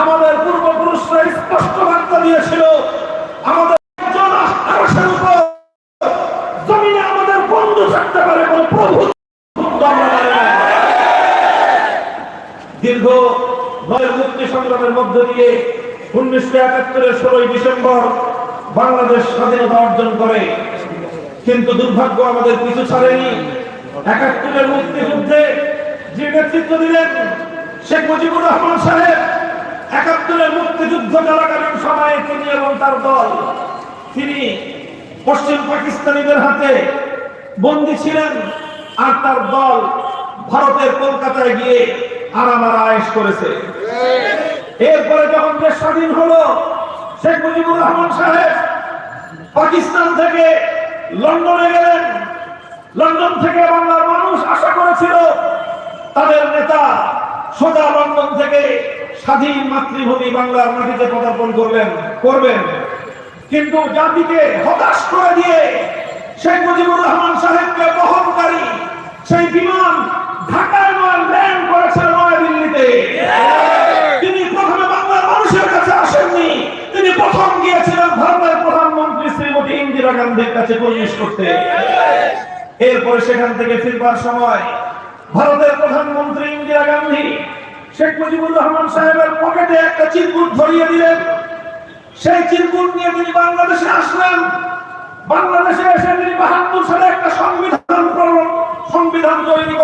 আমাদের পূর্বপুরুষরা স্পষ্ট বার্তা দিয়েছিল, আমাদের জমিনে আমাদের বন্ধু থাকতে পারে কোন প্রভু। দীর্ঘ নয় মুক্তি সংগ্রামের মধ্য দিয়ে উনিশশো একাত্তরের ষোলোই ডিসেম্বর বাংলাদেশ স্বাধীনতা অর্জন করে কিন্তু দুর্ভাগ্য আমাদের পিছু ছাড়েনি একাত্তরের মুক্তিযুদ্ধে যে নেতৃত্ব দিলেন শেখ মুজিবুর রহমান সাহেব মুক্তিযুদ্ধ চলাকালীন সময়ে তিনি এবং তার দল, তিনি পশ্চিম পাকিস্তানিদের হাতে বন্দী ছিলেন আর তার দল ভারতের কলকাতায় গিয়ে আরামারা আয়েশ করেছে। এরপরে যখন দেশ স্বাধীন হলো, শেখ মুজিবুর রহমান সাহেব পাকিস্তান থেকে লন্ডনে গেলেন। লন্ডন থেকে বাংলার মানুষ আশা করেছিল তাদের নেতা সোজা লন্ডন থেকে স্বাধীন মাতৃভূমি বাংলার মাটিতে পদার্পণ করলেন, করবেন। কিন্তু জাতিকে হতাশ করে দিয়ে শেখ মুজিবুর রহমান সাহেবকে বহনকারী সেই বিমান ঢাকায় নয় ল্যান্ড করেছে নয়াদিল্লিতে। তিনি প্রথমে বাংলার মানুষের কাছে আসেননি। তিনি প্রথম গিয়েছিলেন ভারতের প্রধানমন্ত্রী শ্রীমতী ইন্দিরা গান্ধীর কাছে পরিবেশ করতে। এরপরে সেখান থেকে ফিরবার সময় ভারতের প্রধানমন্ত্রী ইন্দিরা গান্ধী শেখ মুজিবুর রহমান সাহেবের পকেটে একটা চিরকুট ধরিয়ে দিলেন। সেই চিরকুট নিয়ে তিনি বাংলাদেশে আসলেন। বাংলাদেশে এসে তিনি বাহাত্তর সালে একটা সংবিধান সংবিধান তৈরি